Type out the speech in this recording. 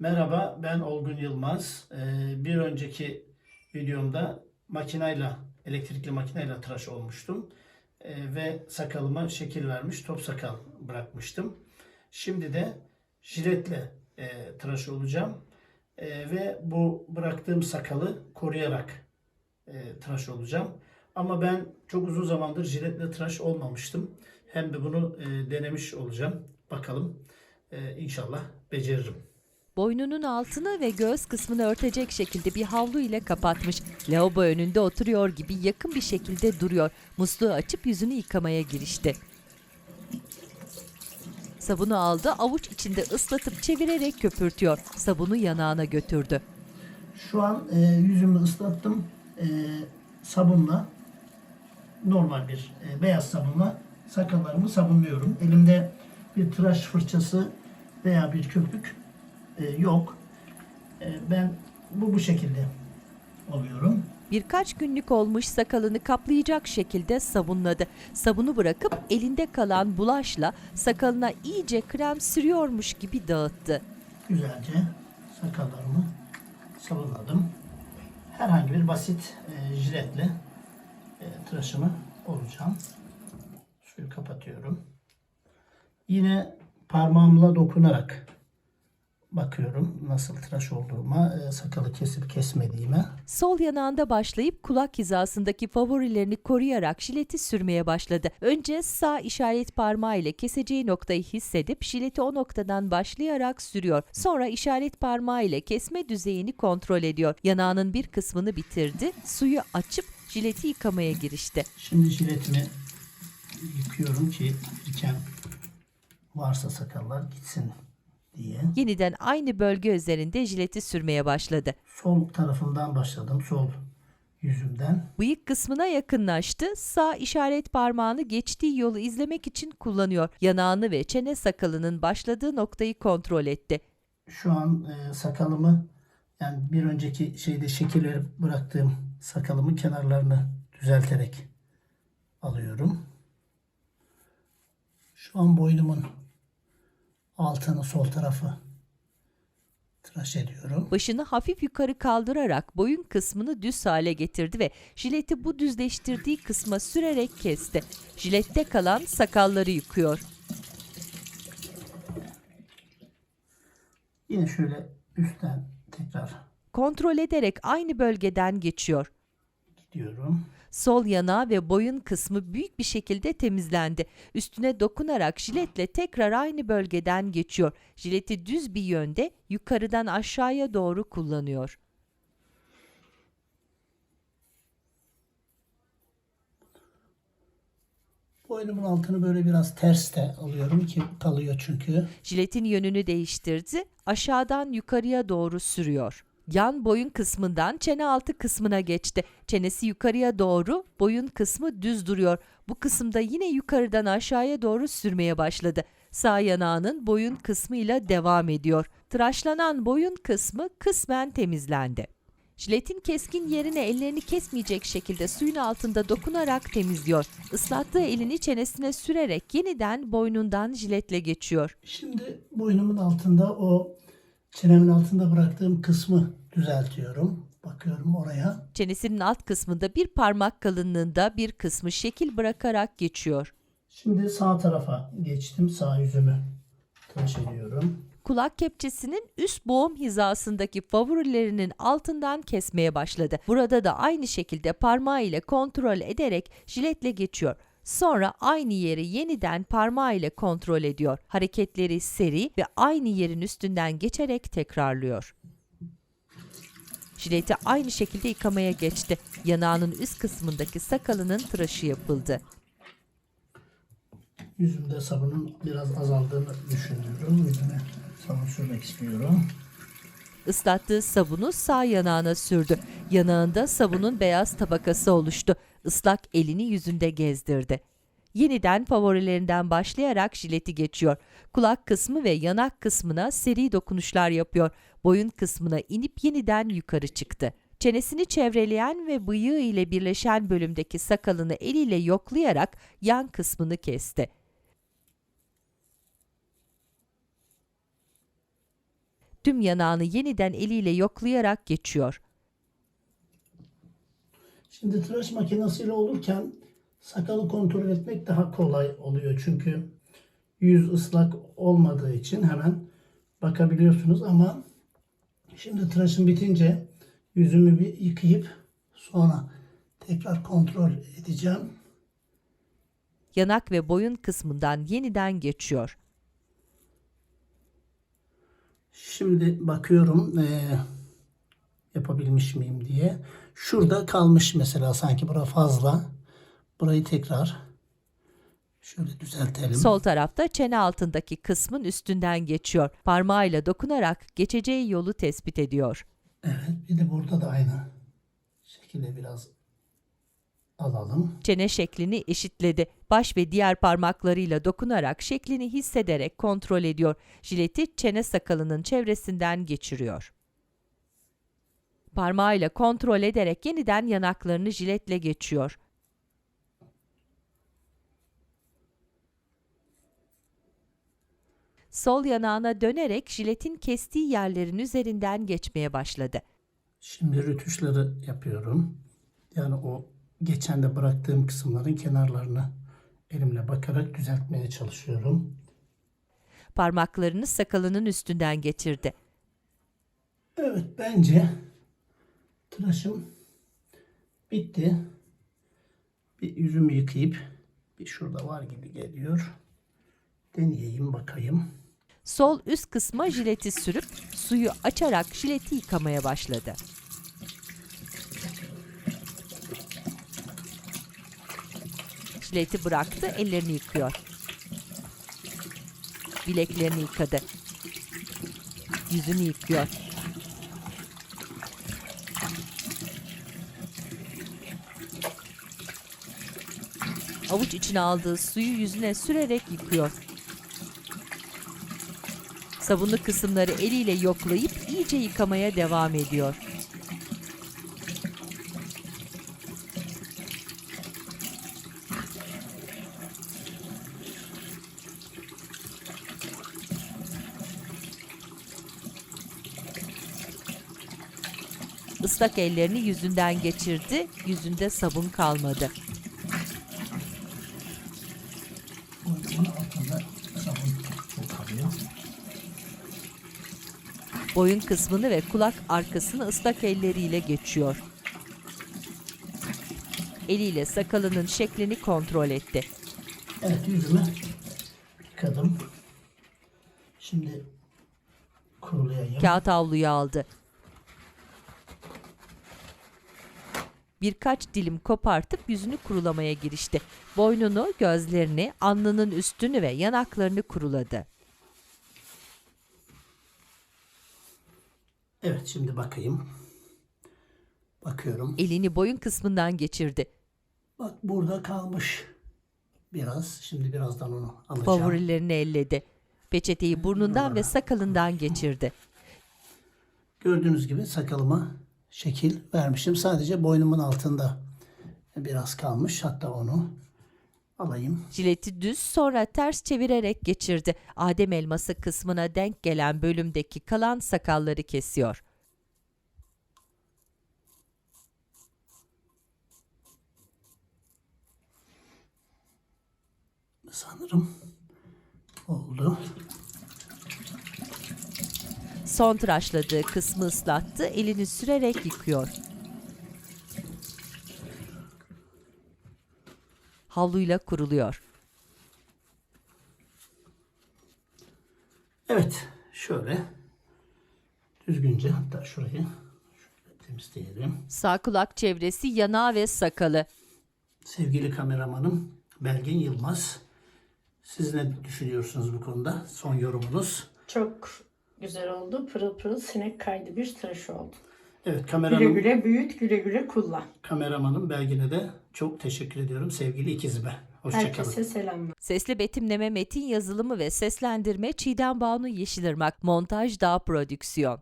Merhaba, ben Olgun Yılmaz. Ee, bir önceki videomda makinayla, elektrikli makinayla tıraş olmuştum. Ee, ve sakalıma şekil vermiş, top sakal bırakmıştım. Şimdi de jiletle e, tıraş olacağım. E, ve bu bıraktığım sakalı koruyarak e, tıraş olacağım. Ama ben çok uzun zamandır jiletle tıraş olmamıştım. Hem de bunu e, denemiş olacağım. Bakalım e, inşallah beceririm. Boynunun altını ve göğüs kısmını örtecek şekilde bir havlu ile kapatmış. Lavabo önünde oturuyor gibi yakın bir şekilde duruyor. Musluğu açıp yüzünü yıkamaya girişti. Sabunu aldı, avuç içinde ıslatıp çevirerek köpürtüyor. Sabunu yanağına götürdü. Şu an e, yüzümü ıslattım. E, sabunla normal bir e, beyaz sabunla sakallarımı sabunluyorum. Elimde bir tıraş fırçası veya bir köpük e, yok. E, ben bu bu şekilde oluyorum. Birkaç günlük olmuş sakalını kaplayacak şekilde sabunladı. Sabunu bırakıp elinde kalan bulaşla sakalına iyice krem sürüyormuş gibi dağıttı. Güzelce sakallarımı sabunladım. Herhangi bir basit e, jiletle e, tıraşımı olacağım. Suyu kapatıyorum. Yine parmağımla dokunarak bakıyorum nasıl tıraş olduğuma, e, sakalı kesip kesmediğime. Sol yanağında başlayıp kulak hizasındaki favorilerini koruyarak jileti sürmeye başladı. Önce sağ işaret parmağı ile keseceği noktayı hissedip jileti o noktadan başlayarak sürüyor. Sonra işaret parmağı ile kesme düzeyini kontrol ediyor. Yanağının bir kısmını bitirdi. Suyu açıp jileti yıkamaya girişti. Şimdi jiletimi yıkıyorum ki biriken varsa sakallar gitsin diye. Yeniden aynı bölge üzerinde jileti sürmeye başladı. Sol tarafından başladım. Sol yüzümden. Bıyık kısmına yakınlaştı. Sağ işaret parmağını geçtiği yolu izlemek için kullanıyor. Yanağını ve çene sakalının başladığı noktayı kontrol etti. Şu an e, sakalımı yani bir önceki şeyde şekil verip bıraktığım sakalımın kenarlarını düzelterek alıyorum. Şu an boynumun altını sol tarafı tıraş ediyorum. Başını hafif yukarı kaldırarak boyun kısmını düz hale getirdi ve jileti bu düzleştirdiği kısma sürerek kesti. Jilette kalan sakalları yıkıyor. Yine şöyle üstten tekrar Kontrol ederek aynı bölgeden geçiyor. gidiyorum. Sol yanağı ve boyun kısmı büyük bir şekilde temizlendi. Üstüne dokunarak jiletle tekrar aynı bölgeden geçiyor. Jileti düz bir yönde yukarıdan aşağıya doğru kullanıyor. Boynumun altını böyle biraz ters de alıyorum ki kalıyor çünkü. Jiletin yönünü değiştirdi, aşağıdan yukarıya doğru sürüyor. Yan boyun kısmından çene altı kısmına geçti. Çenesi yukarıya doğru, boyun kısmı düz duruyor. Bu kısımda yine yukarıdan aşağıya doğru sürmeye başladı. Sağ yanağının boyun kısmıyla devam ediyor. Tıraşlanan boyun kısmı kısmen temizlendi. Jiletin keskin yerine ellerini kesmeyecek şekilde suyun altında dokunarak temizliyor. Islattığı elini çenesine sürerek yeniden boynundan jiletle geçiyor. Şimdi boynumun altında o çenemin altında bıraktığım kısmı düzeltiyorum. Bakıyorum oraya. Çenesinin alt kısmında bir parmak kalınlığında bir kısmı şekil bırakarak geçiyor. Şimdi sağ tarafa geçtim. Sağ yüzümü tıraş ediyorum. Kulak kepçesinin üst boğum hizasındaki favorilerinin altından kesmeye başladı. Burada da aynı şekilde parmağı ile kontrol ederek jiletle geçiyor. Sonra aynı yeri yeniden parmağı ile kontrol ediyor. Hareketleri seri ve aynı yerin üstünden geçerek tekrarlıyor. Jileti aynı şekilde yıkamaya geçti. Yanağının üst kısmındaki sakalının tıraşı yapıldı. Yüzümde sabunun biraz azaldığını düşünüyorum. Yüzüme sabun sürmek istiyorum. Islattığı sabunu sağ yanağına sürdü. Yanağında sabunun beyaz tabakası oluştu. Islak elini yüzünde gezdirdi. Yeniden favorilerinden başlayarak jileti geçiyor. Kulak kısmı ve yanak kısmına seri dokunuşlar yapıyor. Boyun kısmına inip yeniden yukarı çıktı. Çenesini çevreleyen ve bıyığı ile birleşen bölümdeki sakalını eliyle yoklayarak yan kısmını kesti. Tüm yanağını yeniden eliyle yoklayarak geçiyor. Şimdi tıraş makinesiyle olurken sakalı kontrol etmek daha kolay oluyor. Çünkü yüz ıslak olmadığı için hemen bakabiliyorsunuz ama şimdi tıraşım bitince yüzümü bir yıkayıp sonra tekrar kontrol edeceğim. Yanak ve boyun kısmından yeniden geçiyor. Şimdi bakıyorum eee, yapabilmiş miyim diye. Şurada kalmış mesela sanki bura fazla. Burayı tekrar şöyle düzeltelim. Sol tarafta çene altındaki kısmın üstünden geçiyor. Parmağıyla dokunarak geçeceği yolu tespit ediyor. Evet bir de burada da aynı şekilde biraz alalım. Çene şeklini eşitledi. Baş ve diğer parmaklarıyla dokunarak şeklini hissederek kontrol ediyor. Jileti çene sakalının çevresinden geçiriyor. Parmağıyla kontrol ederek yeniden yanaklarını jiletle geçiyor. Sol yanağına dönerek jiletin kestiği yerlerin üzerinden geçmeye başladı. Şimdi rötuşları yapıyorum. Yani o geçen de bıraktığım kısımların kenarlarını elimle bakarak düzeltmeye çalışıyorum. Parmaklarını sakalının üstünden geçirdi. Evet bence tıraşım bitti. Bir yüzümü yıkayıp bir şurada var gibi geliyor. Deneyeyim bakayım. Sol üst kısma jileti sürüp suyu açarak jileti yıkamaya başladı. Jileti bıraktı, ellerini yıkıyor. Bileklerini yıkadı. Yüzünü yıkıyor. Avuç içine aldığı suyu yüzüne sürerek yıkıyor. Sabunlu kısımları eliyle yoklayıp iyice yıkamaya devam ediyor. Islak ellerini yüzünden geçirdi, yüzünde sabun kalmadı. Boyun kısmını ve kulak arkasını ıslak elleriyle geçiyor. Eliyle sakalının şeklini kontrol etti. Evet yüzümü yıkadım. Şimdi kurulayayım. Kağıt havluyu aldı. Birkaç dilim kopartıp yüzünü kurulamaya girişti. Boynunu, gözlerini, alnının üstünü ve yanaklarını kuruladı. Evet şimdi bakayım. Bakıyorum. Elini boyun kısmından geçirdi. Bak burada kalmış biraz. Şimdi birazdan onu alacağım. Favorilerini elledi. Peçeteyi burnundan ve sakalından geçirdi. Gördüğünüz gibi sakalıma şekil vermişim. Sadece boynumun altında biraz kalmış. Hatta onu alayım. Jileti düz sonra ters çevirerek geçirdi. Adem elması kısmına denk gelen bölümdeki kalan sakalları kesiyor. Sanırım oldu. Son tıraşladığı kısmı ıslattı, elini sürerek yıkıyor. Havluyla kuruluyor. Evet şöyle düzgünce hatta şurayı şöyle temizleyelim. Sağ kulak çevresi, yanağı ve sakalı. Sevgili kameramanım Belgin Yılmaz. Siz ne düşünüyorsunuz bu konuda? Son yorumunuz. Çok güzel oldu. Pırıl pırıl sinek kaydı bir tıraş oldu. Evet Güle kameranın, güle büyüt, güle güle kullan. kameramanım Belgin'e de çok teşekkür ediyorum sevgili ikizime. Hoşçakalın. Herkese selamlar. Sesli betimleme, metin yazılımı ve seslendirme Çiğdem Banu Yeşilırmak, montaj Dağ Prodüksiyon.